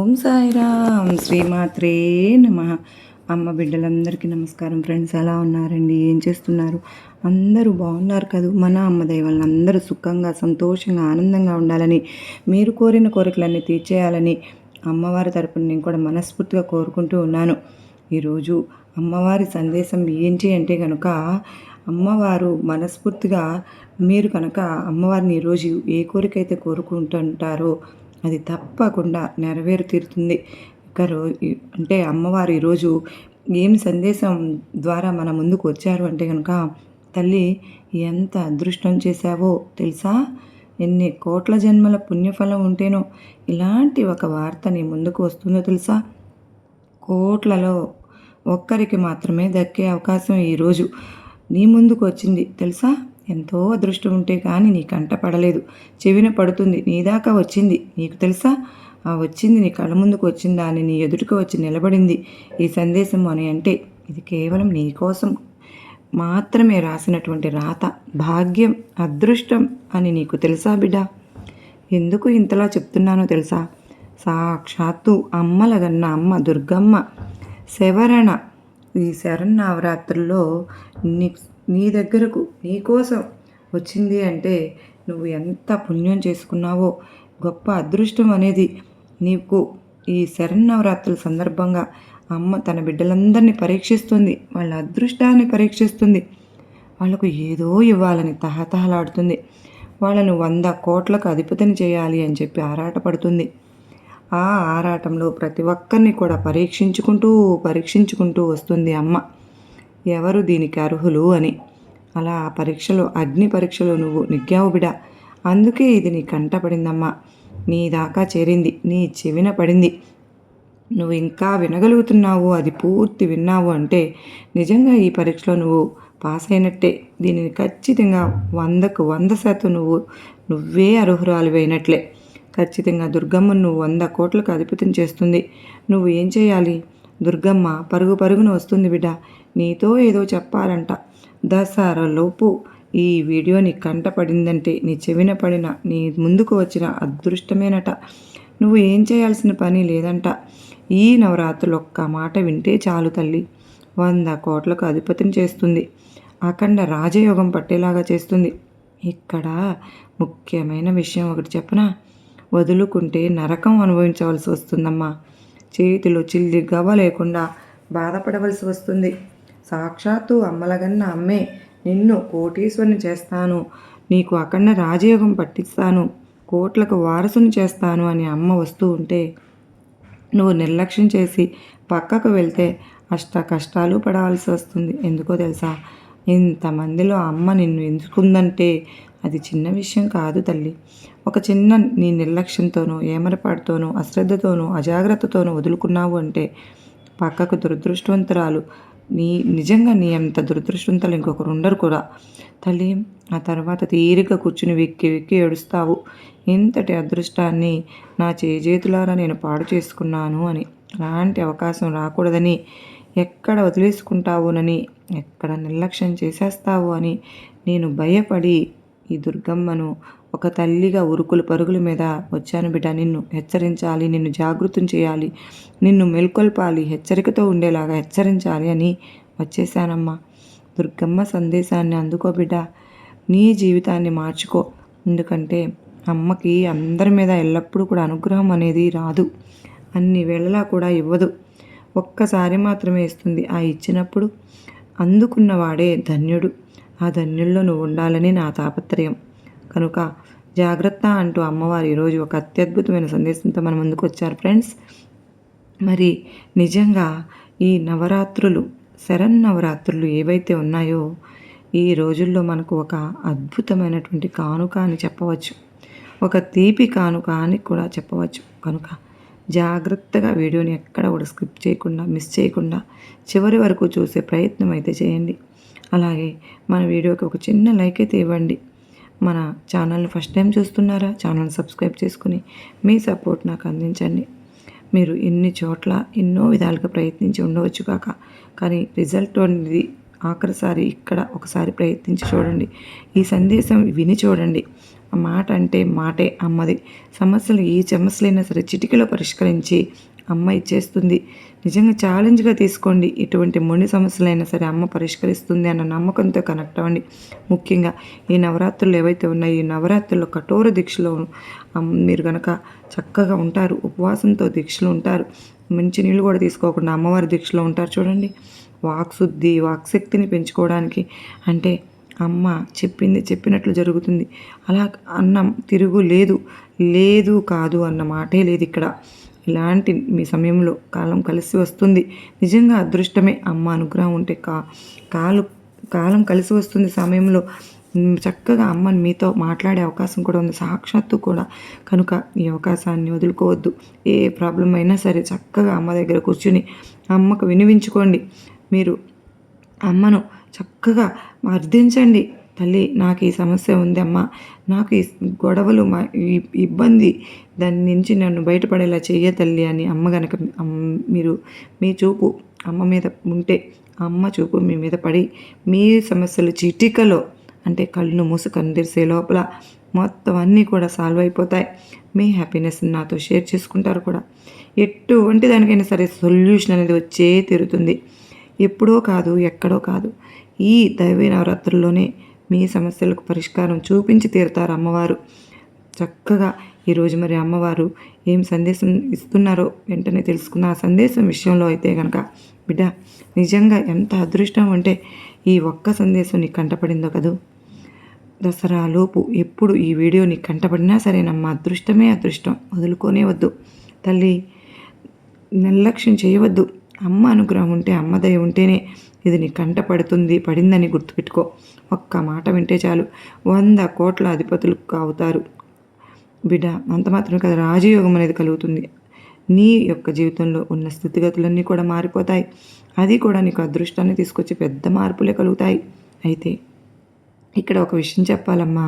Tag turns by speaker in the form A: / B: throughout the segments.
A: ఓం సాయిరామ్. శ్రీమాత్రే నమ. అమ్మ బిడ్డలందరికీ నమస్కారం ఫ్రెండ్స్. ఎలా ఉన్నారండి? ఏం చేస్తున్నారు? అందరూ బాగున్నారు కదా? మన అమ్మ దైవాలను అందరూ సుఖంగా సంతోషంగా ఆనందంగా ఉండాలని మీరు కోరిన కోరికలన్నీ తీర్చేయాలని అమ్మవారి తరపున నేను కూడా మనస్ఫూర్తిగా కోరుకుంటూ ఉన్నాను. ఈరోజు అమ్మవారి సందేశం ఏంటి అంటే కనుక అమ్మవారు మనస్ఫూర్తిగా మీరు కనుక అమ్మవారిని ఈరోజు ఏ కోరికైతే కోరుకుంటుంటారో అది తప్పకుండా నెరవేరు తీరుతుంది ఇక అంటే అమ్మవారు ఈరోజు ఏం సందేశం ద్వారా మన ముందుకు వచ్చారు అంటే కనుక తల్లి ఎంత అదృష్టం చేశావో తెలుసా? ఎన్ని కోట్ల జన్మల పుణ్యఫలం ఉంటేనో ఇలాంటి ఒక వార్త నీ ముందుకు వస్తుందో తెలుసా? కోట్లలో ఒక్కరికి మాత్రమే దక్కే అవకాశం ఈరోజు నీ ముందుకు వచ్చింది తెలుసా? ఎంతో అదృష్టం ఉంటే కానీ నీ కంట పడలేదు. చెవిన పడుతుంది. నీ దాకా వచ్చింది. నీకు తెలుసా? ఆ వచ్చింది నీ కళ్ళ ముందుకు వచ్చిందా అని నీ ఎదుటికి వచ్చి నిలబడింది. ఈ సందేశం అని అంటే ఇది కేవలం నీ కోసం మాత్రమే రాసినటువంటి రాత. భాగ్యం అదృష్టం అని నీకు తెలుసా బిడ్డ? ఎందుకు ఇంతలా చెప్తున్నానో తెలుసా? సాక్షాత్తు అమ్మలగన్న అమ్మ దుర్గమ్మ శవరణ ఈ శరణ్ నవరాత్రుల్లో నీ నీ దగ్గరకు నీ కోసం వచ్చింది అంటే నువ్వు ఎంత పుణ్యం చేసుకున్నావో గొప్ప అదృష్టం అనేది నీకు ఈ శరన్నవరాత్రుల సందర్భంగా అమ్మ తన బిడ్డలందరినీ పరీక్షిస్తుంది వాళ్ళ అదృష్టాన్ని పరీక్షిస్తుంది. వాళ్ళకు ఏదో ఇవ్వాలని తహతహలాడుతుంది. వాళ్ళను వంద కోట్లకు అధిపతిని చేయాలి అని చెప్పి ఆరాటపడుతుంది. ఆ ఆరాటంలో ప్రతి ఒక్కరిని కూడా పరీక్షించుకుంటూ పరీక్షించుకుంటూ వస్తుంది అమ్మ. ఎవరు దీనికి అర్హులు అని. అలా ఆ పరీక్షలో అగ్ని పరీక్షలో నువ్వు నిగ్గావు బిడ. అందుకే ఇది నీ కంట పడిందమ్మా. నీ దాకా చేరింది నీ చెవిన పడింది. నువ్వు ఇంకా వినగలుగుతున్నావు అది పూర్తి విన్నావు అంటే నిజంగా ఈ పరీక్షలో నువ్వు పాస్ అయినట్టే. దీనిని ఖచ్చితంగా వందకు వంద శాతం నువ్వు నువ్వే అర్హురాలు అయినట్లే. ఖచ్చితంగా దుర్గమ్మ నువ్వు వంద కోట్లకు అధిపతిని చేస్తుంది. నువ్వు ఏం చేయాలి? దుర్గమ్మ పరుగు పరుగున వస్తుంది బిడ్డ నీతో ఏదో చెప్పాలంట. దసరాలోపు ఈ వీడియో నీ కంట పడిందంటే నీ చెవిన పడిన నీ ముందుకు వచ్చిన అదృష్టమేనట. నువ్వు ఏం చేయాల్సిన పని లేదంట. ఈ నవరాత్రులు ఒక్క మాట వింటే చాలు తల్లి. వంద కోట్లకు అధిపతిని చేస్తుంది. అఖండ రాజయోగం పట్టేలాగా చేస్తుంది. ఇక్కడ ముఖ్యమైన విషయం ఒకటి చెప్పనా? వదులుకుంటే నరకం అనుభవించవలసి వస్తుందమ్మా. చేతిలో చిల్లి గవ్వ లేకుండా బాధపడవలసి వస్తుంది. సాక్షాత్తు అమ్మలగన్న అమ్మే నిన్ను కోటీశ్వరుని చేస్తాను. నీకు అఖండ రాజయోగం పట్టిస్తాను. కోట్లకు వారసుని చేస్తాను అని అమ్మ వస్తూ ఉంటే నువ్వు నిర్లక్ష్యం చేసి పక్కకు వెళ్తే అష్ట కష్టాలు పడవలసి వస్తుంది. ఎందుకో తెలుసా? ఇంతమందిలో అమ్మ నిన్ను ఎంచుకుందంటే అది చిన్న విషయం కాదు తల్లి. ఒక చిన్న నీ నిర్లక్ష్యంతోనో ఏమరపాటుతోనో అశ్రద్ధతోనో అజాగ్రత్తతోనో వదులుకున్నావు అంటే పక్కకు దురదృష్టవంతురాలు నీ నిజంగా నీ అంత దురదృష్టవంతులు ఇంకొకరు ఉండరు కూడా. తల్లి ఆ తర్వాత తీరిక కూర్చుని వెక్కి వెక్కి ఏడుస్తావు. ఇంతటి అదృష్టాన్ని నా చేజేతులారా నేను పాడు చేసుకున్నాను అని. అలాంటి అవకాశం రాకూడదని ఎక్కడ వదిలేసుకుంటావునని ఎక్కడ నిర్లక్ష్యం చేసేస్తావు అని నేను భయపడి ఈ దుర్గమ్మను ఒక తల్లిగా ఉరుకులు పరుగుల మీద వచ్చాను బిడ్డ. నిన్ను హెచ్చరించాలి నిన్ను జాగృతం చేయాలి నిన్ను మెల్కొల్పాలి హెచ్చరికతో ఉండేలాగా హెచ్చరించాలి అని వచ్చేసానమ్మా దుర్గమ్మ సందేశాన్ని అందుకో బిడ్డ. నీ జీవితాన్ని మార్చుకో. ఎందుకంటే అమ్మకి అందరి మీద ఎల్లప్పుడూ కూడా అనుగ్రహం అనేది రాదు. అన్ని వేళలా కూడా ఇవ్వదు. ఒక్కసారి మాత్రమే ఇస్తుంది. ఆ ఇచ్చినప్పుడు అందుకున్నవాడే ధన్యుడు. ఆ ధన్యుల్లో నువ్వు ఉండాలని నా తాపత్రయం. కనుక జాగ్రత్త అంటూ అమ్మవారు ఈరోజు ఒక అత్యద్భుతమైన సందేశంతో మన ముందుకు వచ్చారు ఫ్రెండ్స్. మరి నిజంగా ఈ నవరాత్రులు శరన్నవరాత్రులు ఏవైతే ఉన్నాయో ఈ రోజుల్లో మనకు ఒక అద్భుతమైనటువంటి కానుక అని చెప్పవచ్చు. ఒక తీపి కానుక అని కూడా చెప్పవచ్చు. కనుక జాగ్రత్తగా వీడియోని ఎక్కడ కూడా స్కిప్ చేయకుండా మిస్ చేయకుండా చివరి వరకు చూసే ప్రయత్నం అయితే చేయండి. అలాగే మన వీడియోకి ఒక చిన్న లైక్ అయితే ఇవ్వండి. మన ఛానల్ని ఫస్ట్ టైం చూస్తున్నారా? ఛానల్ సబ్స్క్రైబ్ చేసుకుని మీ సపోర్ట్ నాకు అందించండి. మీరు ఎన్ని చోట్ల ఎన్నో విధాలుగా ప్రయత్నించి ఉండవచ్చు కాక కానీ రిజల్ట్ అనేది ఆఖరిసారి ఇక్కడ ఒకసారి ప్రయత్నించి చూడండి. ఈ సందేశం విని చూడండి. ఆ మాట అంటే మాటే అమ్మది. సమస్యలు ఏ సమస్యలైనా సరే చిటికలో పరిష్కరించి అమ్మ ఇచ్చేస్తుంది. నిజంగా ఛాలెంజ్గా తీసుకోండి. ఎటువంటి మొండి సమస్యలైనా సరే అమ్మ పరిష్కరిస్తుంది అన్న నమ్మకంతో కనెక్ట్ అవ్వండి. ముఖ్యంగా ఈ నవరాత్రులు ఏవైతే ఉన్నాయో ఈ నవరాత్రుల్లో కఠోర దీక్షలో మీరు కనుక చక్కగా ఉంటారు ఉపవాసంతో దీక్షలు ఉంటారు మంచి నీళ్ళు కూడా తీసుకోకుండా అమ్మవారి దీక్షలో ఉంటారు చూడండి. వాక్శుద్ధి వాక్శక్తిని పెంచుకోవడానికి అంటే అమ్మ చెప్పింది చెప్పినట్లు జరుగుతుంది. అలా అన్నం తిరుగు లేదు లేదు కాదు అన్న మాటే లేదు ఇక్కడ. ఇలాంటి మీ సమయంలో కాలం కలిసి వస్తుంది. నిజంగా అదృష్టమే అమ్మ అనుగ్రహం ఉంటే కా కాలు కాలం కలిసి వస్తుంది సమయంలో. చక్కగా అమ్మని మీతో మాట్లాడే అవకాశం కూడా ఉంది. సాక్షాత్తు కూడా కనుక ఈ అవకాశాన్ని వదులుకోవద్దు. ఏ ప్రాబ్లం అయినా సరే చక్కగా అమ్మ దగ్గర కూర్చుని అమ్మకు వినివించుకోండి. మీరు అమ్మను చక్కగా అర్థించండి. తల్లి నాకు ఈ సమస్య ఉంది అమ్మ నాకు ఈ గొడవలు మా ఇబ్బంది దాని నుంచి నన్ను బయటపడేలా చెయ్య తల్లి అని అమ్మ గనక మీరు మీ చూపు అమ్మ మీద ఉంటే అమ్మ చూపు మీ మీద పడి మీ సమస్యలు చిటికలో అంటే కళ్ళు మూసు కన్ను తెరిసే లోపల మొత్తం అన్నీ కూడా సాల్వ్ అయిపోతాయి. మీ హ్యాపీనెస్ నాతో షేర్ చేసుకుంటారు కూడా. ఎటువంటి దానికైనా సరే సొల్యూషన్ అనేది వచ్చే తీరుతుంది. ఎప్పుడో కాదు ఎక్కడో కాదు. ఈ దైవ నవరాత్రుల్లోనే మీ సమస్యలకు పరిష్కారం చూపించి తీరుతారు అమ్మవారు. చక్కగా ఈరోజు మరి అమ్మవారు ఏం సందేశం ఇస్తున్నారో వెంటనే తెలుసుకున్న ఆ సందేశం విషయంలో అయితే కనుక బిడ్డ నిజంగా ఎంత అదృష్టం అంటే ఈ ఒక్క సందేశం నీకు కంటపడిందో కదూ? దసరాలోపు ఎప్పుడు ఈ వీడియో నీకు కంటపడినా సరేనమ్మా అదృష్టమే అదృష్టం. వదులుకోనే వద్దు. తల్లి నిర్లక్ష్యం చేయవద్దు. అమ్మ అనుగ్రహం ఉంటే అమ్మ దయ ఉంటేనే ఇది నీ కంట పడుతుంది పడిందని గుర్తుపెట్టుకో. ఒక్క మాట వింటే చాలు. వంద కోట్ల అధిపతులు అవుతారు బిడ్డ అంత మాత్రమే కదా రాజయోగం అనేది కలుగుతుంది. నీ యొక్క జీవితంలో ఉన్న స్థితిగతులన్నీ కూడా మారిపోతాయి. అది కూడా నీకు అదృష్టాన్ని తీసుకొచ్చి పెద్ద మార్పులే కలుగుతాయి. అయితే ఇక్కడ ఒక విషయం చెప్పాలమ్మా.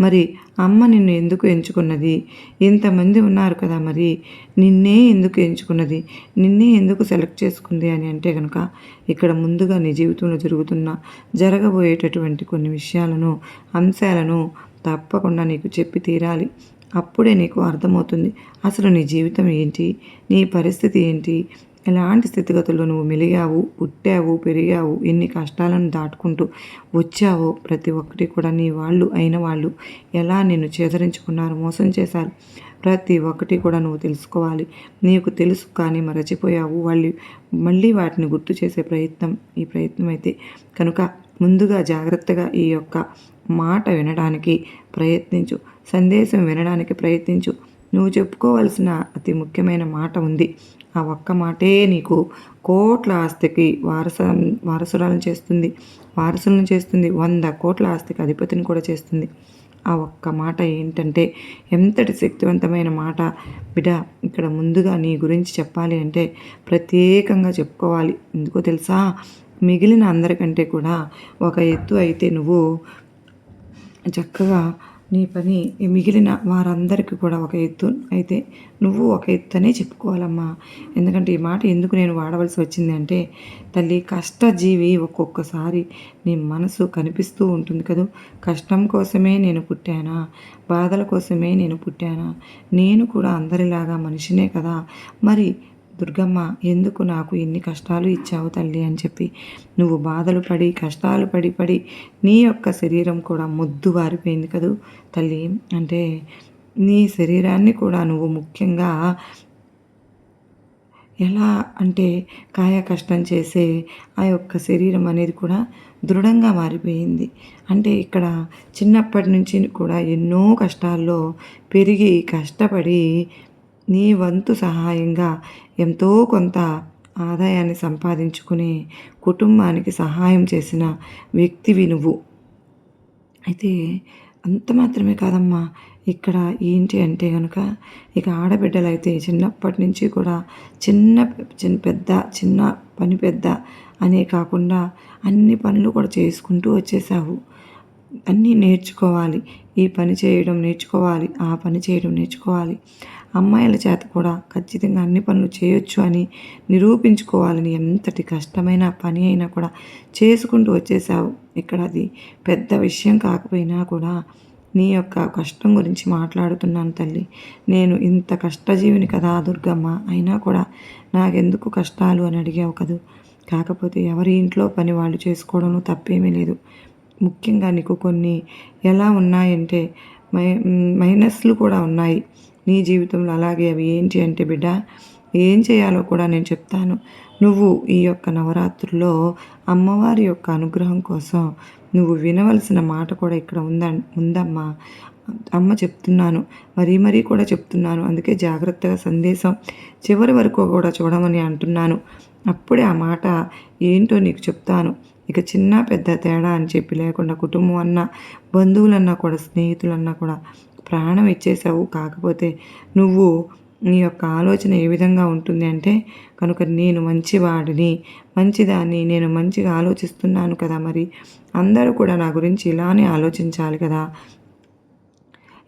A: మరి అమ్మ నిన్ను ఎందుకు ఎంచుకున్నది? ఇంతమంది ఉన్నారు కదా మరి నిన్నే ఎందుకు ఎంచుకున్నది? నిన్నే ఎందుకు సెలెక్ట్ చేసుకుంది అని అంటే కనుక ఇక్కడ ముందుగా నీ జీవితంలో జరుగుతున్న జరగబోయేటటువంటి కొన్ని విషయాలను అంశాలను తప్పకుండా నీకు చెప్పి తీరాలి. అప్పుడే నీకు అర్థమవుతుంది. అసలు నీ జీవితం ఏంటి? నీ పరిస్థితి ఏంటి? ఎలాంటి స్థితిగతుల్లో నువ్వు మెలిగావు పుట్టావు పెరిగావు ఎన్ని కష్టాలను దాటుకుంటూ వచ్చావో ప్రతి ఒక్కటి కూడా నీ వాళ్ళు అయిన వాళ్ళు ఎలా నిన్ను చేదరించుకున్నారు మోసం చేశారు. ప్రతి ఒక్కటి కూడా నువ్వు తెలుసుకోవాలి. నీకు తెలుసు కానీ మరచిపోయావు. వాళ్ళు మళ్ళీ వాటిని గుర్తు చేసే ప్రయత్నం ఈ ప్రయత్నం అయితే కనుక ముందుగా జాగ్రత్తగా ఈ యొక్క మాట వినడానికి ప్రయత్నించు. సందేశం వినడానికి ప్రయత్నించు. నువ్వు చెప్పుకోవాల్సిన అతి ముఖ్యమైన మాట ఉంది. ఆ ఒక్క మాటే నీకు కోట్ల ఆస్తికి వారస వారసురాలను చేస్తుంది. వారసులను చేస్తుంది. వంద కోట్ల ఆస్తికి అధిపతిని కూడా చేస్తుంది. ఆ ఒక్క మాట ఏంటంటే ఎంతటి శక్తివంతమైన మాట. బిడ ఇక్కడ ముందుగా నీ గురించి చెప్పాలి అంటే ప్రత్యేకంగా చెప్పుకోవాలి. ఎందుకో తెలుసా? మిగిలిన అందరికంటే కూడా ఒక ఎత్తు అయితే నువ్వు చక్కగా నీ పని మిగిలిన వారందరికీ కూడా ఒక ఎత్తు. అయితే నువ్వు ఒక ఎత్తు అనే చెప్పుకోవాలమ్మా. ఎందుకంటే ఈ మాట ఎందుకు నేను వాడవలసి వచ్చింది అంటే తల్లి కష్టజీవి ఒక్కొక్కసారి నీ మనసు కనిపిస్తూ ఉంటుంది కదూ. కష్టం కోసమే నేను పుట్టానా? బాధల కోసమే నేను పుట్టానా? నేను కూడా అందరిలాగా మనిషినే కదా. మరి దుర్గమ్మ ఎందుకు నాకు ఇన్ని కష్టాలు ఇచ్చావు తల్లి అని చెప్పి. నువ్వు బాధలు పడి కష్టాలు పడి పడి నీ యొక్క శరీరం కూడా మొద్దు వారిపోయింది కదూ తల్లి. అంటే నీ శరీరాన్ని కూడా నువ్వు ముఖ్యంగా ఎలా అంటే కాయ కష్టం చేసే ఆ యొక్క శరీరం అనేది కూడా దృఢంగా మారిపోయింది. అంటే ఇక్కడ చిన్నప్పటి నుంచి కూడా ఎన్నో కష్టాల్లో పెరిగి కష్టపడి నీ వంతు సహాయంగా ఎంతో కొంత ఆదాయాన్ని సంపాదించుకుని కుటుంబానికి సహాయం చేసిన వ్యక్తివి నువ్వు. అయితే అంత మాత్రమే కాదమ్మా. ఇక్కడ ఏంటి అంటే కనుక ఇక ఆడబిడ్డలు అయితే చిన్నప్పటి నుంచి కూడా చిన్న చిన్న పెద్ద చిన్న పని పెద్ద అనే కాకుండా అన్ని పనులు కూడా చేసుకుంటూ వచ్చేసావు. అన్నీ నేర్చుకోవాలి. ఈ పని చేయడం నేర్చుకోవాలి ఆ పని చేయడం నేర్చుకోవాలి. అమ్మాయిల చేత కూడా ఖచ్చితంగా అన్ని పనులు చేయొచ్చు అని నిరూపించుకోవాలని ఎంతటి కష్టమైన పని అయినా కూడా చేసుకుంటూ వచ్చేసావు ఇక్కడ అది పెద్ద విషయం కాకపోయినా కూడా నీ యొక్క కష్టం గురించి మాట్లాడుతున్నాను తల్లి. నేను ఇంత కష్టజీవిని కదా దుర్గమ్మ అయినా కూడా నాకెందుకు కష్టాలు అని అడిగావు కదూ? కాకపోతే ఎవరి ఇంట్లో పని వాళ్ళు చేసుకోవడంలో తప్పేమీ లేదు. ముఖ్యంగా నీకు కొన్ని ఎలా ఉన్నాయంటే మై మైనస్లు కూడా ఉన్నాయి. నీ జీవితంలో అలాగే అవి ఏంటి అంటే బిడ్డ ఏం చేయాలో కూడా నేను చెప్తాను. నువ్వు ఈ యొక్క నవరాత్రుల్లో అమ్మవారి యొక్క అనుగ్రహం కోసం నువ్వు వినవలసిన మాట కూడా ఇక్కడ ఉంద ఉందమ్మా. అమ్మ చెప్తున్నాను మరీ మరీ కూడా చెప్తున్నాను. అందుకే జాగ్రత్తగా సందేశం చివరి వరకు కూడా చూడమని అంటున్నాను. అప్పుడే ఆ మాట ఏంటో నీకు చెప్తాను. ఇక చిన్న పెద్ద తేడా అని చెప్పి లేకుండా కుటుంబం అన్నా బంధువులన్నా కూడా స్నేహితులన్నా కూడా ప్రాణం ఇచ్చేసావు కాకపోతే నువ్వు నీ యొక్క ఆలోచన ఏ విధంగా ఉంటుంది అంటే కనుక నేను మంచివాడిని మంచిదాన్ని నేను మంచిగా ఆలోచిస్తున్నాను కదా మరి. అందరూ కూడా నా గురించి ఇలానే ఆలోచించాలి కదా.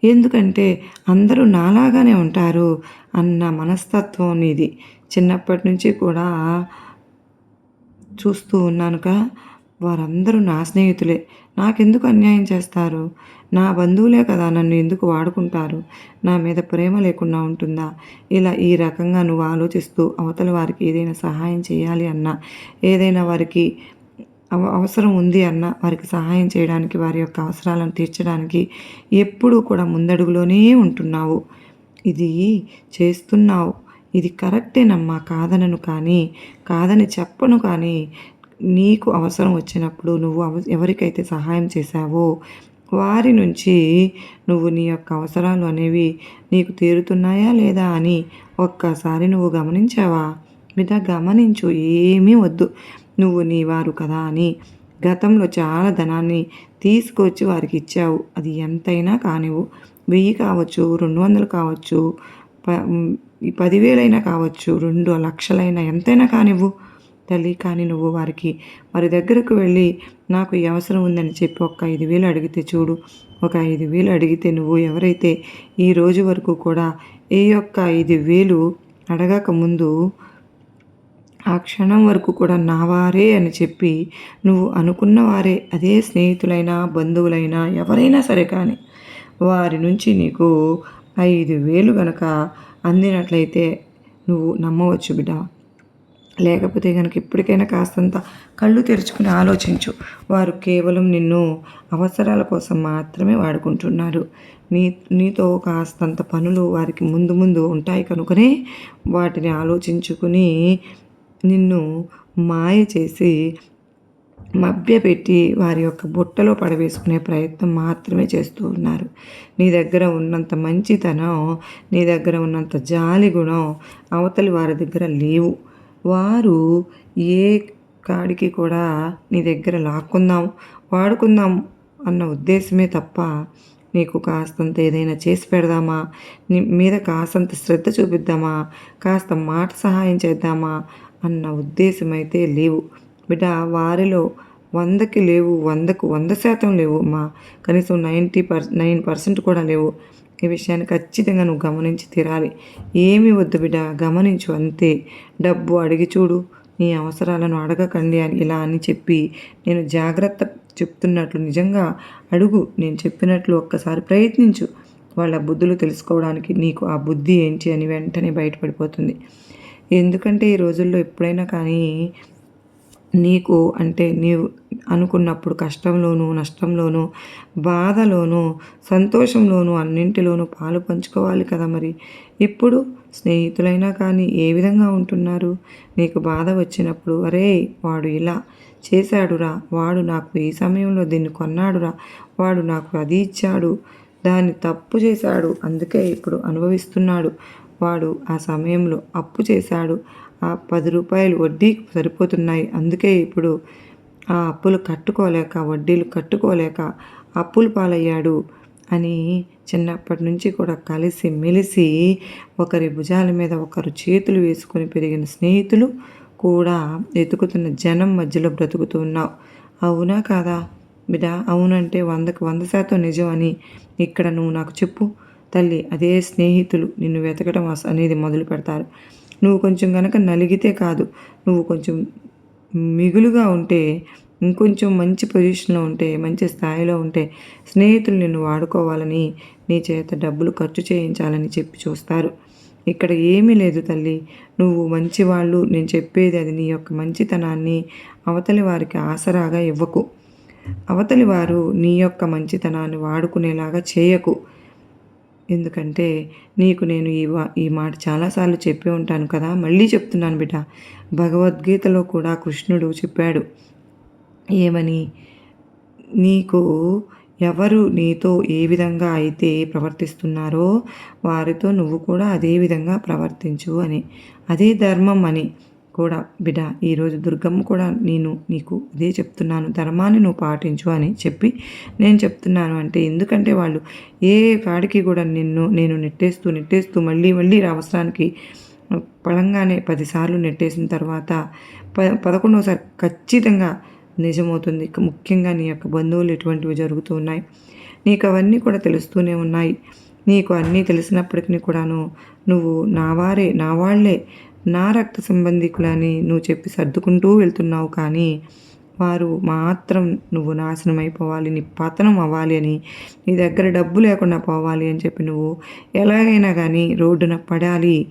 A: ఎందుకంటే అందరూ నాలాగానే ఉంటారు అన్న మనస్తత్వం నీది. చిన్నప్పటి నుంచి కూడా చూస్తూ ఉన్నానుక వారందరూ నా స్నేహితులే. నాకెందుకు అన్యాయం చేస్తారు? నా బంధువులే కదా నన్ను ఎందుకు వాడుకుంటారు? నా మీద ప్రేమ లేకుండా ఉంటుందా? ఇలా ఈ రకంగా నువ్వు ఆలోచిస్తూ అవతల వారికి ఏదైనా సహాయం చేయాలి అన్నా ఏదైనా వారికి అవసరం ఉంది అన్న వారికి సహాయం చేయడానికి వారి యొక్క అవసరాలను తీర్చడానికి ఎప్పుడూ కూడా ముందడుగులోనే ఉంటున్నావు. ఇది చేస్తున్నావు. ఇది కరెక్టేనమ్మా. కాదనను కానీ కాదని చెప్పను కానీ నీకు అవసరం వచ్చినప్పుడు నువ్వు ఎవరికైతే సహాయం చేశావో వారి నుంచి నువ్వు నీ యొక్క అవసరాలు అనేవి నీకు తీరుతున్నాయా లేదా అని ఒక్కసారి నువ్వు గమనించావా? మిగతా గమనించు ఏమీ వద్దు. నువ్వు నీ వారు కదా అని గతంలో చాలా ధనాన్ని తీసుకొచ్చి వారికి ఇచ్చావు. అది ఎంతైనా కానివ్వు. వెయ్యి కావచ్చు రెండు వందలు కావచ్చు ప పదివేలైనా కావచ్చు రెండు లక్షలైనా ఎంతైనా కానివ్వు. తల్లి కానీ నువ్వు వారికి వారి దగ్గరకు వెళ్ళి నాకు ఈ అవసరం ఉందని చెప్పి ఒక ఐదు వేలు అడిగితే చూడు. ఒక ఐదు వేలు అడిగితే నువ్వు ఎవరైతే ఈ రోజు వరకు కూడా ఈ యొక్క ఐదు వేలు అడగక ముందు ఆ క్షణం వరకు కూడా నావారే అని చెప్పి నువ్వు అనుకున్న వారే అదే స్నేహితులైనా బంధువులైనా ఎవరైనా సరే కానీ వారి నుంచి నీకు ఐదు వేలు గనక అందినట్లయితే నువ్వు నమ్మవచ్చు బిడ్డ. లేకపోతే కనుక ఎప్పటికైనా కాస్తంత కళ్ళు తెరుచుకుని ఆలోచించు. వారు కేవలం నిన్ను అవసరాల కోసం మాత్రమే వాడుకుంటున్నారు. నీ నీతో కాస్తంత పనులు వారికి ముందు ముందు ఉంటాయి కనుకనే వాటిని ఆలోచించుకుని నిన్ను మాయ చేసి మభ్యపెట్టి వారి యొక్క బుట్టలో పడవేసుకునే ప్రయత్నం మాత్రమే చేస్తూ ఉన్నారు. నీ దగ్గర ఉన్నంత మంచితనం నీ దగ్గర ఉన్నంత జాలి గుణం అవతలి వారి దగ్గర లేవు. వారు ఏ కాడికి కూడా నీ దగ్గర లాక్కుందాం వాడుకుందాం అన్న ఉద్దేశమే తప్ప నీకు కాస్తంత ఏదైనా చేసి పెడదామా? నీ మీద కాస్తంత శ్రద్ధ చూపిద్దామా? కాస్త మాట సహాయం చేద్దామా? అన్న ఉద్దేశం అయితే లేవు. బిడ్డ వారిలో వందకి లేవు వందకు వంద శాతం లేవు మా కనీసం నైంటీ పర్ నైన్ పర్సెంట్ కూడా లేవు. ఈ విషయాన్ని ఖచ్చితంగా నువ్వు గమనించి తీరాలి. ఏమి వద్దు బిడ్డ గమనించు అంతే. డబ్బు అడిగి చూడు. నీ అవసరాలను అడగకండి అని ఇలా అని చెప్పి నేను జాగ్రత్త చెప్తున్నట్లు నిజంగా అడుగు. నేను చెప్పినట్లు ఒక్కసారి ప్రయత్నించు. వాళ్ళ బుద్ధులు తెలుసుకోవడానికి నీకు ఆ బుద్ధి ఏంటి అని వెంటనే బయటపడిపోతుంది. ఎందుకంటే ఈ రోజుల్లో ఎప్పుడైనా కానీ నీకు అంటే నీవు అనుకున్నప్పుడు కష్టంలోనూ నష్టంలోనూ బాధలోనూ సంతోషంలోనూ అన్నింటిలోనూ పాలు పంచుకోవాలి కదా మరి. ఇప్పుడు స్నేహితులైనా కానీ ఏ విధంగా ఉంటున్నారు? నీకు బాధ వచ్చినప్పుడు అరే వాడు ఇలా చేశాడురా వాడు నాకు ఈ సమయంలో దీన్ని కొన్నాడురా వాడు నాకు అది ఇచ్చాడు దాన్ని తప్పు చేశాడు అందుకే ఇప్పుడు అనుభవిస్తున్నాడు వాడు ఆ సమయంలో అప్పు చేశాడు ఆ పది రూపాయలు వడ్డీ సరిపోతున్నాయి. అందుకే ఇప్పుడు ఆ అప్పులు కట్టుకోలేక వడ్డీలు కట్టుకోలేక అప్పులు పాలయ్యాడు అని చిన్నప్పటి నుంచి కూడా కలిసి మెలిసి ఒకరి భుజాల మీద ఒకరు చేతులు వేసుకొని పెరిగిన స్నేహితులు కూడా ఎతుకుతున్న జనం మధ్యలో బ్రతుకుతున్నావు అవునా కాదా? బిడ అవునంటే వందకు వంద శాతం నిజం అని ఇక్కడ నువ్వు నాకు చెప్పు. తల్లి అదే స్నేహితులు నిన్ను వెతకడం అనేది మొదలు పెడతారు నువ్వు కొంచెం గనక నలిగితే కాదు. నువ్వు కొంచెం మిగులుగా ఉంటే ఇంకొంచెం మంచి పొజిషన్లో ఉంటే మంచి స్థాయిలో ఉంటే స్నేహితులు నిన్ను వాడుకోవాలని నీ చేత డబ్బులు ఖర్చు చేయించాలని చెప్పి చూస్తారు. ఇక్కడ ఏమీ లేదు తల్లి. నువ్వు మంచివాళ్ళు నేను చెప్పేది అది నీ యొక్క మంచితనాన్ని అవతలి వారికి ఆసరాగా ఇవ్వకు. అవతలి వారు నీ యొక్క మంచితనాన్ని వాడుకునేలాగా చేయకు. ఎందుకంటే నీకు నేను ఈ ఈ మాట చాలాసార్లు చెప్పి ఉంటాను కదా మళ్ళీ చెప్తున్నాను బిడ్డ. భగవద్గీతలో కూడా కృష్ణుడు చెప్పాడు ఏమని? నీకు ఎవరు నీతో ఏ విధంగా అయితే ప్రవర్తిస్తున్నారో వారితో నువ్వు కూడా అదే విధంగా ప్రవర్తించు అని. అదే ధర్మం అని. కూడా బిడ ఈరోజు దుర్గమ్మ కూడా నేను నీకు అదే చెప్తున్నాను. ధర్మాన్ని నువ్వు పాటించు అని చెప్పి నేను చెప్తున్నాను. అంటే ఎందుకంటే వాళ్ళు ఏ కాడికి కూడా నిన్ను నేను నెట్టేస్తూ నెట్టేస్తూ మళ్ళీ మళ్ళీ అవసరానికి పడంగానే పదిసార్లు నెట్టేసిన తర్వాత ప పదకొండవసారి ఖచ్చితంగా నిజమవుతుంది. ముఖ్యంగా నీ యొక్క బంధువులు ఎటువంటివి జరుగుతూ ఉన్నాయి. నీకు అవన్నీ కూడా తెలుస్తూనే ఉన్నాయి. నీకు అన్నీ తెలిసినప్పటికీ కూడాను నువ్వు నా వారే నా వాళ్ళే నా రక్త సంబంధికులని నువ్వు చెప్పి సర్దుకుంటూ వెళ్తున్నావు కానీ వారు మాత్రం నువ్వు నాశనం అయిపోవాలి నీ పతనం అవ్వాలి అని నీ దగ్గర డబ్బు లేకుండా పోవాలి అని చెప్పి నువ్వు ఎలాగైనా కానీ రోడ్డున పడాలి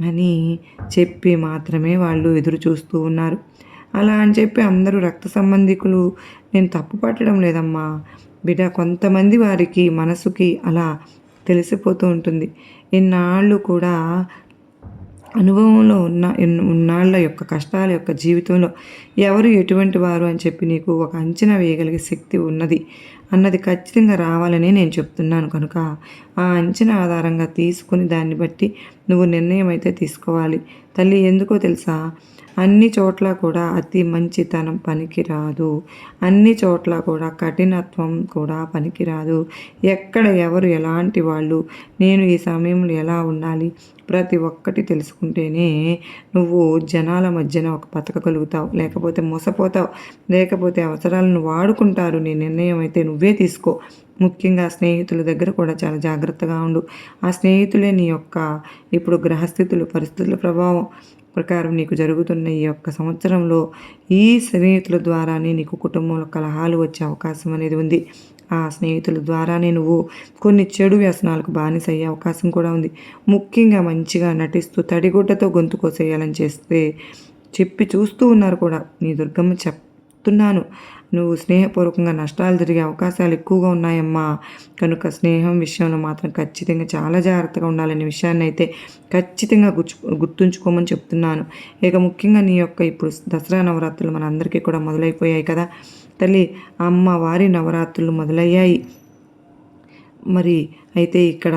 A: అని చెప్పి మాత్రమే వాళ్ళు ఎదురు చూస్తూ ఉన్నారు. అలా అని చెప్పి అందరూ రక్త సంబంధికులు నేను తప్పు పట్టడం లేదమ్మా. బిడ్డ కొంతమంది వారికి మనసుకి అలా తెలిసిపోతూ ఉంటుంది. ఇన్నాళ్ళు కూడా అనుభవంలో ఉన్న ఉన్నాళ్ళ యొక్క కష్టాల యొక్క జీవితంలో ఎవరు ఎటువంటి వారు అని చెప్పి నీకు ఒక అంచనా వేయగలిగే శక్తి ఉన్నది అన్నది ఖచ్చితంగా రావాలని నేను చెప్తున్నాను కనుక ఆ అంచనా ఆధారంగా తీసుకుని దాన్ని బట్టి నువ్వు నిర్ణయం అయితే తీసుకోవాలి. తల్లి ఎందుకో తెలుసా? అన్ని చోట్ల కూడా అతి మంచితనం పనికిరాదు. అన్ని చోట్ల కూడా కఠినత్వం కూడా పనికిరాదు. ఎక్కడ ఎవరు ఎలాంటి వాళ్ళు? నేను ఈ సమయంలో ఎలా ఉండాలి? ప్రతి ఒక్కటి తెలుసుకుంటేనే నువ్వు జనాల మధ్యన ఒక బతకగలుగుతావు. లేకపోతే మోసపోతావు. లేకపోతే అవసరాలను వాడుకుంటారు. నీ నిర్ణయం అయితే నువ్వే తీసుకో. ముఖ్యంగా స్నేహితుల దగ్గర కూడా చాలా జాగ్రత్తగా ఉండు. ఆ స్నేహితులే నీ యొక్క ఇప్పుడు గ్రహస్థితులు పరిస్థితుల ప్రభావం. ప్రకారం నీకు జరుగుతున్న ఈ యొక్క సంవత్సరంలో ఈ స్నేహితుల ద్వారానే నీకు కుటుంబంలో కలహాలు వచ్చే అవకాశం అనేది ఉంది. ఆ స్నేహితుల ద్వారానే నువ్వు కొన్ని చెడు వ్యసనాలకు బానిస అయ్యే అవకాశం కూడా ఉంది. ముఖ్యంగా మంచిగా నటిస్తూ తడిగుడ్డతో గొంతు కోసేయాలని చేస్తే చెప్పి చూస్తూ ఉన్నారు కూడా. నీ దుర్గమ్మ చెప్తున్నాను. నువ్వు స్నేహపూర్వకంగా నష్టాలు జరిగే అవకాశాలు ఎక్కువగా ఉన్నాయమ్మా. కనుక స్నేహం విషయంలో మాత్రం ఖచ్చితంగా చాలా జాగ్రత్తగా ఉండాలనే విషయాన్ని అయితే ఖచ్చితంగా గుర్చు గుర్తుంచుకోమని చెప్తున్నాను. ఇక ముఖ్యంగా నీ యొక్క ఇప్పుడు దసరా నవరాత్రులు మన అందరికీ కూడా మొదలైపోయాయి కదా. తల్లి అమ్మ వారి నవరాత్రులు మొదలయ్యాయి. మరి అయితే ఇక్కడ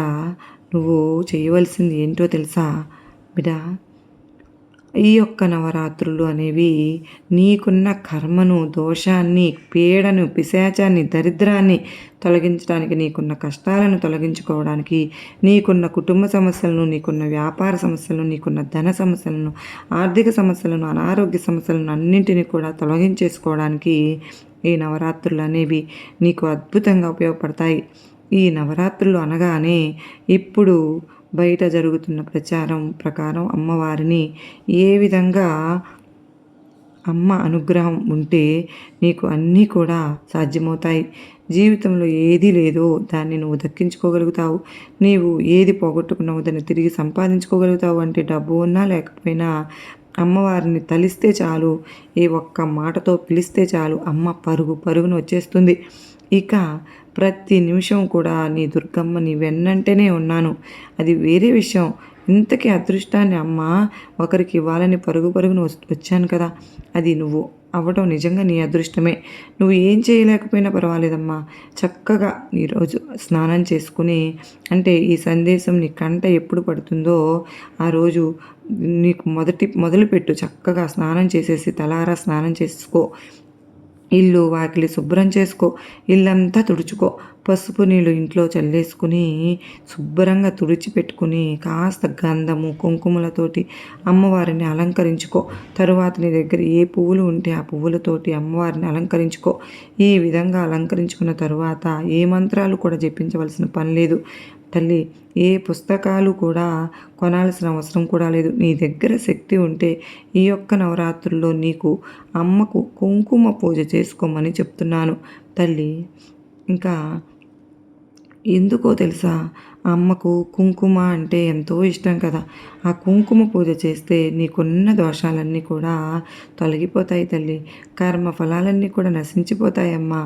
A: నువ్వు చేయవలసింది ఏంటో తెలుసా? బిడా ఈ యొక్క నవరాత్రులు అనేవి నీకున్న కర్మను దోషాన్ని పీడను పిశాచాన్ని దరిద్రాన్ని తొలగించడానికి నీకున్న కష్టాలను తొలగించుకోవడానికి నీకున్న కుటుంబ సమస్యలను నీకున్న వ్యాపార సమస్యలను నీకున్న ధన సమస్యలను ఆర్థిక సమస్యలను అనారోగ్య సమస్యలను అన్నింటినీ కూడా తొలగించేసుకోవడానికి ఈ నవరాత్రులు అనేవి నీకు అద్భుతంగా ఉపయోగపడతాయి. ఈ నవరాత్రులు అనగానే ఇప్పుడు బయట జరుగుతున్న ప్రచారం ప్రకారం అమ్మవారిని ఏ విధంగా అమ్మ అనుగ్రహం ఉంటే నీకు అన్నీ కూడా సాధ్యమవుతాయి. జీవితంలో ఏది లేదో దాన్ని నువ్వు దక్కించుకోగలుగుతావు. నీవు ఏది పోగొట్టుకున్నావు దాన్ని తిరిగి సంపాదించుకోగలుగుతావు అంటే డబ్బు ఉన్నా లేకపోయినా అమ్మవారిని తలిస్తే చాలు ఈ ఒక్క మాటతో పిలిస్తే చాలు అమ్మ పరుగు పరుగును వచ్చేస్తుంది. ఇక ప్రతి నిమిషం కూడా నీ దుర్గమ్మ నీ వెన్నంటేనే ఉన్నాను. అది వేరే విషయం. ఇంతకీ అదృష్టాన్ని అమ్మ ఒకరికి ఇవ్వాలని పరుగు పరుగును వచ్చాను కదా. అది నువ్వు అవ్వటం నిజంగా నీ అదృష్టమే. నువ్వు ఏం చేయలేకపోయినా పర్వాలేదమ్మా. చక్కగా ఈరోజు స్నానం చేసుకుని అంటే ఈ సందేశం నీ కంట ఎప్పుడు పడుతుందో ఆ రోజు నీకు మొదటి మొదలుపెట్టు. చక్కగా స్నానం చేసేసి తలారా స్నానం చేసుకో. ఇల్లు వాకిలి శుభ్రం చేసుకో ఇల్లంతా తుడుచుకో. పసుపు నీళ్ళు ఇంట్లో చల్లేసుకుని శుభ్రంగా తుడిచిపెట్టుకుని కాస్త గంధము కుంకుమలతోటి అమ్మవారిని అలంకరించుకో. తరువాత నీ దగ్గర ఏ పువ్వులు ఉంటే ఆ పువ్వులతోటి అమ్మవారిని అలంకరించుకో. ఈ విధంగా అలంకరించుకున్న తరువాత ఏ మంత్రాలు కూడా జపించవలసిన పని లేదు. తల్లి ఏ పుస్తకాలు కూడా కొనాల్సిన అవసరం కూడా లేదు. నీ దగ్గర శక్తి ఉంటే ఈ యొక్క నవరాత్రుల్లో నీకు అమ్మకు కుంకుమ పూజ చేసుకోమని చెప్తున్నాను. తల్లి ఇంకా ఎందుకో తెలుసా? అమ్మకు కుంకుమ అంటే ఎంతో ఇష్టం కదా. ఆ కుంకుమ పూజ చేస్తే నీకున్న దోషాలన్నీ కూడా తొలగిపోతాయి తల్లి. కర్మ ఫలాలన్నీ కూడా నశించిపోతాయమ్మా.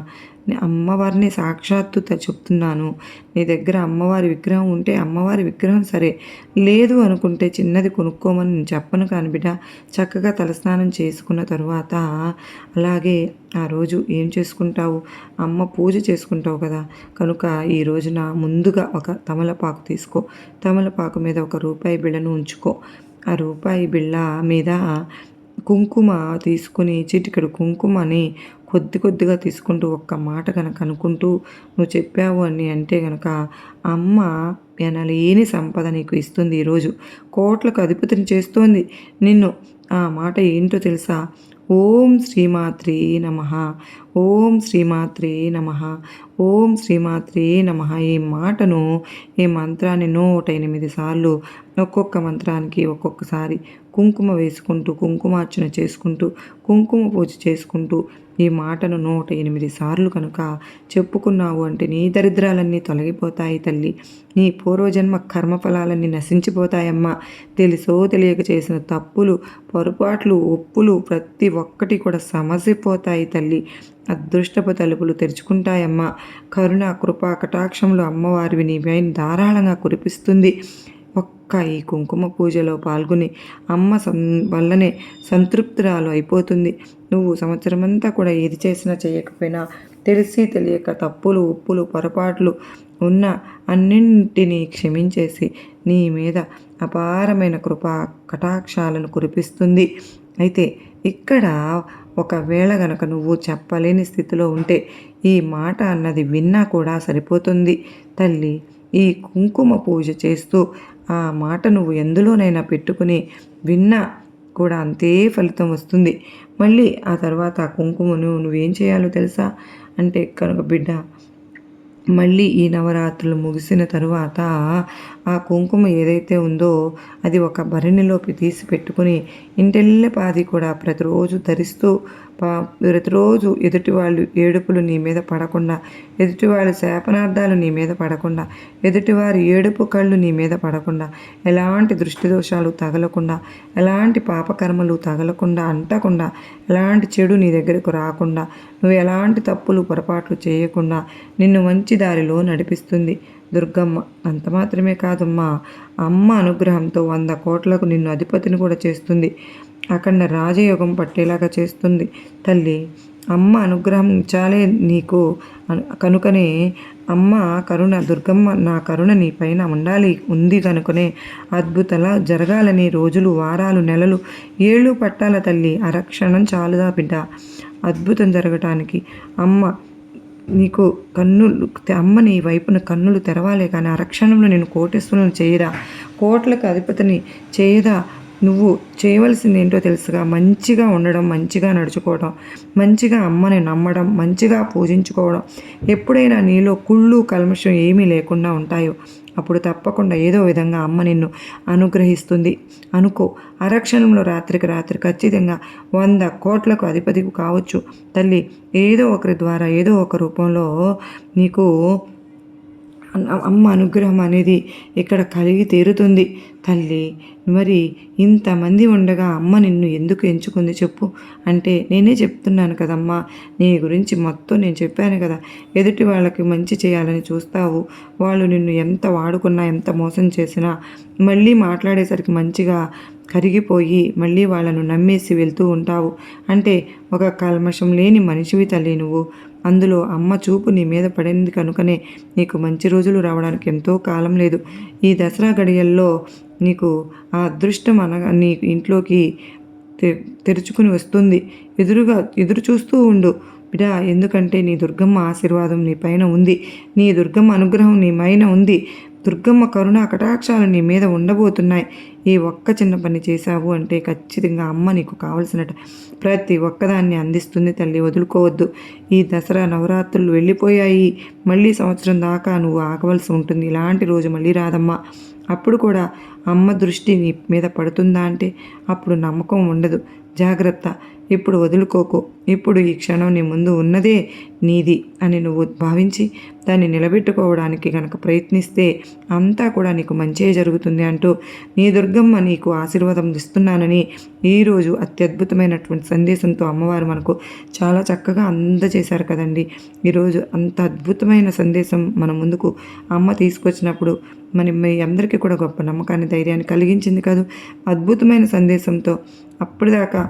A: అమ్మవారిని సాక్షాత్తు చెప్తున్నాను. నీ దగ్గర అమ్మవారి విగ్రహం ఉంటే అమ్మవారి విగ్రహం సరే. లేదు అనుకుంటే చిన్నది కొనుక్కోమని నేను చెప్పను కాని బిడ్డ చక్కగా తలస్నానం చేసుకున్న తరువాత అలాగే ఆ రోజు ఏం చేసుకుంటావు? అమ్మ పూజ చేసుకుంటావు కదా. కనుక ఈ రోజున ముందుగా ఒక తమలపాకు తీసుకో. తమలపాకు మీద ఒక రూపాయి బిళ్ళను ఉంచుకో. ఆ రూపాయి బిళ్ళ మీద కుంకుమ తీసుకుని చిటికెడు కుంకుమని కొద్ది కొద్దిగా తీసుకుంటూ ఒక్క మాట కనుక అనుకుంటూ నువ్వు చెప్పావు అని అంటే కనుక అమ్మ ఎనలేని సంపద నీకు ఇస్తుంది ఈరోజు కోట్లకు అధిపతిని చేస్తోంది నిన్ను. ఆ మాట ఏంటో తెలుసా? ఓం శ్రీమాత్రే నమ. ఓం శ్రీమాత్రే నమ. ఓం శ్రీమాత్రే నమ. ఈ మాటను ఈ మంత్రాన్ని నూట ఎనిమిది సార్లు ఒక్కొక్క మంత్రానికి ఒక్కొక్కసారి కుంకుమ వేసుకుంటూ కుంకుమార్చన చేసుకుంటూ కుంకుమ పూజ చేసుకుంటూ ఈ మాటను నూట ఎనిమిది సార్లు కనుక చెప్పుకున్నావు అంటే నీ దరిద్రాలన్నీ తొలగిపోతాయి తల్లి. నీ పూర్వజన్మ కర్మఫలాలన్నీ నశించిపోతాయమ్మా. తెలుసో తెలియక చేసిన తప్పులు పొరపాట్లు ఒప్పులు ప్రతి ఒక్కటి కూడా సమసిపోతాయి తల్లి. అదృష్టపు తలుపులు తెరుచుకుంటాయమ్మా. కరుణ కృప కటాక్షములు అమ్మవారివి నీపైన ధారాళంగా కురిపిస్తుంది. ఒక్క ఈ కుంకుమ పూజలో పాల్గొని అమ్మ సం వల్లనే సంతృప్తురాలు అయిపోతుంది. నువ్వు సంవత్సరమంతా కూడా ఏది చేసినా చేయకపోయినా తెలిసి తెలియక తప్పులు ఉప్పులు పొరపాట్లు ఉన్న అన్నింటినీ క్షమించేసి నీ మీద అపారమైన కృప కటాక్షాలను కురిపిస్తుంది. అయితే ఇక్కడ ఒకవేళ గనక నువ్వు చెప్పలేని స్థితిలో ఉంటే ఈ మాట అన్నది విన్నా కూడా సరిపోతుంది. తల్లి ఈ కుంకుమ పూజ చేస్తూ ఆ మాట నువ్వు ఎందులోనైనా పెట్టుకుని విన్నా కూడా అంతే ఫలితం వస్తుంది. మళ్ళీ ఆ తర్వాత ఆ కుంకుమను నువ్వేం చేయాలో తెలుసా? అంటే కనుక బిడ్డ మళ్ళీ ఈ నవరాత్రులు ముగిసిన తరువాత ఆ కుంకుమ ఏదైతే ఉందో అది ఒక భరిణిలోకి తీసి పెట్టుకుని ఇంటెల్లపాది కూడా ప్రతిరోజు ధరిస్తూ ప్రతిరోజు ఎదుటి వాళ్ళు ఏడుపులు నీ మీద పడకుండా ఎదుటివాళ్ళ శాపనార్థాలు నీ మీద పడకుండా ఎదుటివారి ఏడుపు కళ్ళు నీ మీద పడకుండా ఎలాంటి దృష్టి దోషాలు తగలకుండా ఎలాంటి పాపకర్మలు తగలకుండా అంటకుండా ఎలాంటి చెడు నీ దగ్గరకు రాకుండా నువ్వు ఎలాంటి తప్పులు పొరపాట్లు చేయకుండా నిన్ను మంచి దారిలో నడిపిస్తుంది. దుర్గమ్మ అంత మాత్రమే కాదమ్మా. అమ్మ అనుగ్రహంతో వంద కోట్లకు నిన్ను అధిపతిని కూడా చేస్తుంది. అఖండ రాజయోగం పట్టేలాగా చేస్తుంది. తల్లి అమ్మ అనుగ్రహం చాలే నీకు. కనుకనే అమ్మ కరుణ దుర్గమ్మ నా కరుణ నీ పైన ఉండాలి ఉంది కనుకనే. అద్భుతలా జరగాలని రోజులు వారాలు నెలలు ఏళ్ళు పట్టాల తల్లి. అరక్షణం చాలుదా బిడ్డ? అద్భుతం జరగటానికి అమ్మ నీకు కన్నులు అమ్మ నీ వైపున కన్నులు తెరవాలే కానీ ఆ రక్షణలో నేను కోటేశ్వరులను చేయదా? కోట్లకు అధిపతిని చేయదా? నువ్వు చేయవలసింది ఏంటో తెలుసుగా. మంచిగా ఉండడం మంచిగా నడుచుకోవడం మంచిగా అమ్మని నమ్మడం మంచిగా పూజించుకోవడం. ఎప్పుడైనా నీలో కుళ్ళు కల్మషం ఏమీ లేకుండా ఉంటాయో అప్పుడు తప్పకుండా ఏదో విధంగా అమ్మ నిన్ను అనుగ్రహిస్తుంది. అనుకో అరక్షణంలో రాత్రికి రాత్రి ఖచ్చితంగా వంద కోట్లకు అధిపతి కావచ్చు. తల్లి ఏదో ఒకరి ద్వారా ఏదో ఒక రూపంలో నీకు అమ్మ అనుగ్రహం అనేది ఇక్కడ కలిగి తీరుతుంది. తల్లి మరి ఇంతమంది ఉండగా అమ్మ నిన్ను ఎందుకు ఎంచుకుంది చెప్పు. అంటే నేనే చెప్తున్నాను కదమ్మా నీ గురించి మొత్తం నేను చెప్పాను కదా. ఎదుటి వాళ్ళకి మంచి చేయాలని చూస్తావు. వాళ్ళు నిన్ను ఎంత వాడుకున్నా ఎంత మోసం చేసినా మళ్ళీ మాట్లాడేసరికి మంచిగా కరిగిపోయి మళ్ళీ వాళ్ళను నమ్మేసి వెళ్తూ ఉంటావు. అంటే ఒక కల్మషం లేని మనిషివి తల్లి నువ్వు. అందులో అమ్మ చూపు నీ మీద పడింది కనుకనే నీకు మంచి రోజులు రావడానికి ఎంతో కాలం లేదు. ఈ దసరా గడియల్లో నీకు ఆ అదృష్టం అనగా నీ ఇంట్లోకి తెరుచుకుని వస్తుంది. ఎదురుగా ఎదురు చూస్తూ ఉండు. బిడా ఎందుకంటే నీ దుర్గమ్మ ఆశీర్వాదం నీ పైన ఉంది. నీ దుర్గమ్మ అనుగ్రహం నీ పైన ఉంది. దుర్గమ్మ కరుణ కటాక్షాలు నీ మీద ఉండబోతున్నాయి. ఈ ఒక్క చిన్న పని చేశావు అంటే ఖచ్చితంగా అమ్మ నీకు కావలసినట్టు ప్రతి ఒక్కదాన్ని అందిస్తుంది తల్లి వదులుకోవద్దు. ఈ దసరా నవరాత్రులు వెళ్ళిపోయాయి. మళ్ళీ సంవత్సరం దాకా నువ్వు ఆగవలసి ఉంటుంది. ఇలాంటి రోజు మళ్ళీ రాదమ్మా. అప్పుడు కూడా అమ్మ దృష్టి నీ మీద పడుతుందా అంటే అప్పుడు నమ్మకం ఉండదు. జాగ్రత్త. ఇప్పుడు వదులుకోకు. ఇప్పుడు ఈ క్షణం నీ ముందు ఉన్నదే నీది అని నువ్వు భావించి దాన్ని నిలబెట్టుకోవడానికి గనక ప్రయత్నిస్తే అంతా కూడా నీకు మంచే జరుగుతుంది అంటూ నీ దుర్గమ్మ నీకు ఆశీర్వాదం ఇస్తున్నానని ఈరోజు అత్యద్భుతమైనటువంటి సందేశంతో అమ్మవారు మనకు చాలా చక్కగా అందజేశారు కదండి. ఈరోజు అంత అద్భుతమైన సందేశం మన ముందుకు అమ్మ తీసుకొచ్చినప్పుడు మరి మీ అందరికీ కూడా గొప్ప నమ్మకాన్ని ధైర్యాన్ని కలిగించింది కాదు. అద్భుతమైన సందేశంతో అప్పటిదాకా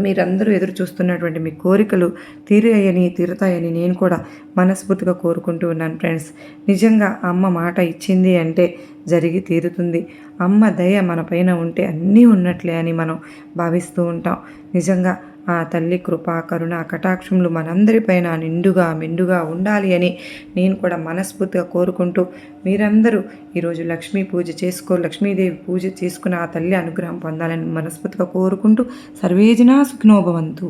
A: మీరందరూ ఎదురు చూస్తున్నటువంటి మీ కోరికలు తీరాయని తీరుతాయని నేను కూడా మనస్ఫూర్తిగా కోరుకుంటూ ఉన్నాను ఫ్రెండ్స్. నిజంగా అమ్మ మాట ఇచ్చింది అంటే జరిగి తీరుతుంది. అమ్మ దయ మన పైన ఉంటే అన్నీ ఉన్నట్లే అని మనం భావిస్తూ ఉంటాం. నిజంగా ఆ తల్లి కృపా కరుణ కటాక్షములు మనందరిపైన నిండుగా మెండుగా ఉండాలి అని నేను కూడా మనస్ఫూర్తిగా కోరుకుంటూ మీరందరూ ఈరోజు లక్ష్మీ పూజ చేసుకో లక్ష్మీదేవి పూజ చేసుకుని ఆ తల్లి అనుగ్రహం పొందాలని మనస్ఫూర్తిగా కోరుకుంటూ సర్వేజనా సుఖినోభవంతు